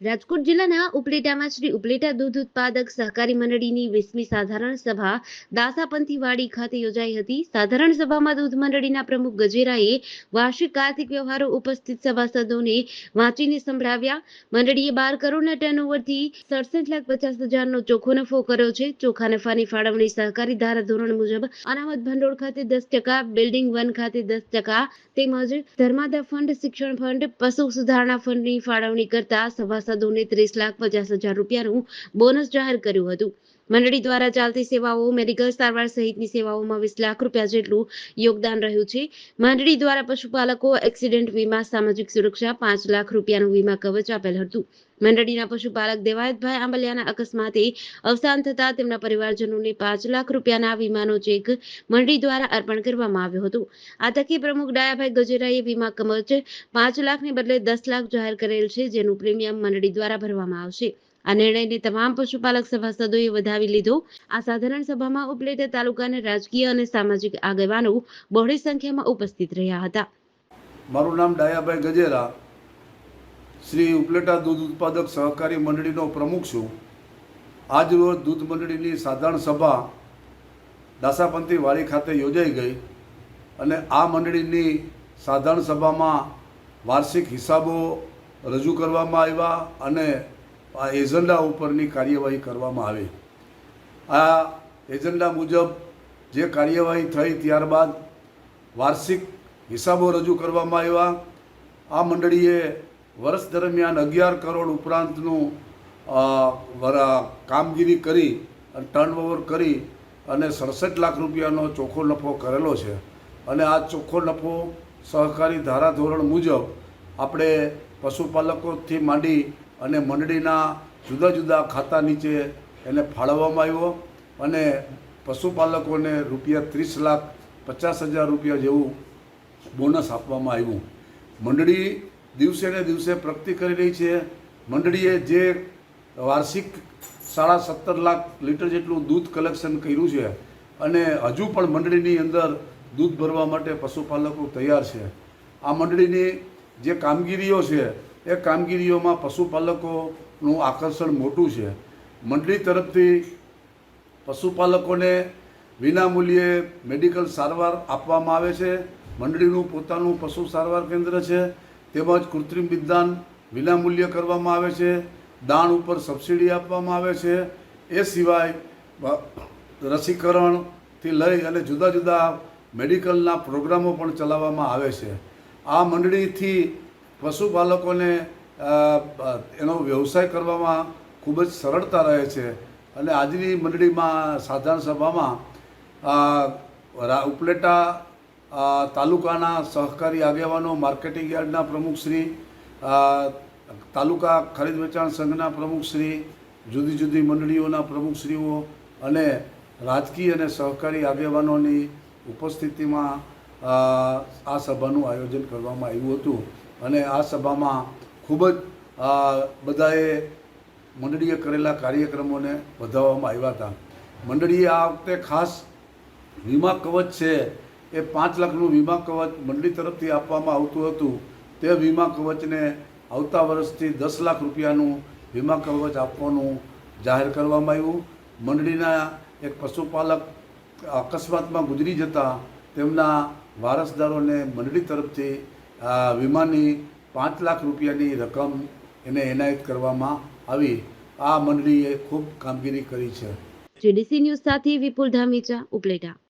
રાજકોટ જિલ્લાના ઉપલેટામાં શ્રી ઉપલેટા દૂધ ઉત્પાદક સહકારી મંડળીની વીસમી સાધારણ સભા દાસાપંથીવાડી ખાતે યોજાઈ હતી. સાધારણ સભામાં દૂધ મંડળીના પ્રમુખ ગજેરાએ વાર્ષિક આર્થિક વ્યવહારો ઉપસ્થિત સભાસદોને વાંચીને સંભળાવ્યા. મંડળીએ બાર કરોડના ટર્નઓવરથી સડસઠ લાખ પચાસ હજારનો ચોખ્ખો નફો કર્યો છે. ચોખ્ખા નફાની ફાળવણી સહકારી ધારાધોરણ મુજબ અનામત ભંડોળ ખાતે દસ ટકા બિલ્ડિંગ વન ખાતે દસ ટકા તેમજ ધર્માદા ફંડ શિક્ષણ ફંડ પશુ સુધારણા ફંડની ફાળવણી કરતા સભાસદોને ત્રીસ લાખ પચાસ હજાર રૂપિયાનું બોનસ જાહેર કર્યું હતું. મંડળી દ્વારા ચાલતી સેવાઓ, મેડિકલ સારવાર સહિતની સેવાઓમાં વીસ લાખ રૂપિયા જેટલું યોગદાન રહ્યું છે. મંડળી દ્વારા પશુપાલકો એક્સિડન્ટ વીમા, સામાજિક સુરક્ષા પાંચ લાખ રૂપિયાનું વીમા કવચ આપેલ હતું. મંડળીના પશુપાલક દેવાયતભાઈ આંબલિયાના અકસ્માતે અવસાન થતા તેમના પરિવારજનોને પાંચ લાખ રૂપિયાના વીમાનો ચેક મંડળી દ્વારા અર્પણ કરવામાં આવ્યો હતો. આ તકે પ્રમુખ ડાયાભાઈ ગજેરાએ વીમા કવચ પાંચ લાખને બદલે દસ લાખ જાહેર કરેલ છે, જેનું પ્રીમિયમ મંડળી દ્વારા ભરવામાં આવશે. આ નિર્ણયને તમામ પશુપાલક સભાસદોએ વધાવી લીધો. આ સાધારણ સભામાં ઉપલેટા તાલુકાના રાજકીય અને સામાજિક આગેવાનો બહોળી સંખ્યામાં ઉપસ્થિત રહ્યા હતા. મારું નામ ડાયાભાઈ ગજેરા. શ્રી ઉપલેટા દૂધ ઉત્પાદક સહકારી મંડળીનો પ્રમુખ છું. આજ રોજ દૂધ મંડળીની સાધારણ સભા દાસાપંથી વાડી ખાતે યોજાઈ ગઈ અને આ મંડળીની સાધારણ સભામાં વાર્ષિક હિસાબો રજૂ કરવામાં આવ્યા અને આ એજન્ડા ઉપરની કાર્યવાહી કરવામાં આવી. આ એજન્ડા મુજબ જે કાર્યવાહી થઈ ત્યારબાદ વાર્ષિક હિસાબો રજૂ કરવામાં આવ્યા. આ મંડળીએ વર્ષ દરમિયાન અગિયાર કરોડ ઉપરાંતનું કામગીરી કરી અને ટર્નઓવર કરી અને સડસઠ લાખ રૂપિયાનો ચોખ્ખો નફો કરેલો છે. અને આ ચોખ્ખો નફો સહકારી ધારાધોરણ મુજબ આપણે પશુપાલકોથી માંડી અને મંડળીના જુદા જુદા ખાતા નીચે એને ફાળવવામાં આવ્યો અને પશુપાલકોને રૂપિયા ત્રીસ લાખ પચાસ હજાર રૂપિયા જેવું બોનસ આપવામાં આવ્યું. મંડળી દિવસે ને દિવસે પ્રગતિ કરી રહી છે. મંડળીએ જે વાર્ષિક સાડા સત્તર લાખ લીટર જેટલું દૂધ કલેક્શન કર્યું છે અને હજુ પણ મંડળીની અંદર દૂધ ભરવા માટે પશુપાલકો તૈયાર છે. આ મંડળીની જે કામગીરીઓ છે એ કામગીરીઓમાં પશુપાલકોનું આકર્ષણ મોટું છે. મંડળી તરફથી પશુપાલકોને વિનામૂલ્યે મેડિકલ સારવાર આપવામાં આવે છે. મંડળીનું પોતાનું પશુ સારવાર કેન્દ્ર છે. તેમજ કૃત્રિમ વિદ્યાન વિનામૂલ્ય કરવામાં આવે છે. દાણ ઉપર સબસિડી આપવામાં આવે છે. એ સિવાય રસીકરણથી લઈ અને જુદા જુદા મેડિકલના પ્રોગ્રામો પણ ચલાવવામાં આવે છે. આ મંડળીથી પશુપાલકોને એનો વ્યવસાય કરવામાં ખૂબ જ સરળતા રહે છે. અને આજની મંડળીમાં સાધારણ સભામાં ઉપલેટા તાલુકાના સહકારી આગેવાનો, માર્કેટિંગ યાર્ડના પ્રમુખશ્રી તાલુકા ખરીદ વેચાણ સંઘના પ્રમુખશ્રી જુદી જુદી મંડળીઓના પ્રમુખશ્રીઓ અને રાજકીય અને સહકારી આગેવાનોની ઉપસ્થિતિમાં આ સભાનું આયોજન કરવામાં આવ્યું હતું. અને આ સભામાં ખૂબ જ બધાએ મંડળીએ કરેલા કાર્યક્રમોને વધાવવામાં આવ્યા હતા. મંડળીએ આ વખતે ખાસ વીમા કવચ છે, એ પાંચ લાખનું વીમા કવચ મંડળી તરફથી આપવામાં આવતું હતું. તે વીમા કવચને આવતા વર્ષથી દસ લાખ રૂપિયાનું વીમા કવચ આપવાનું જાહેર કરવામાં આવ્યું. મંડળીના એક પશુપાલક અકસ્માતમાં ગુજરી જતા તેમના વારસદારોને મંડળી તરફથી વીમાની પાંચ લાખ રૂપિયાની રકમ એને એનાયત કરવામાં આવી. આ મંડળીએ ખૂબ કામગીરી કરી છે. જીડીસી ન્યૂઝ સાથે વિપુલ ધામીચા, ઉપલેટા.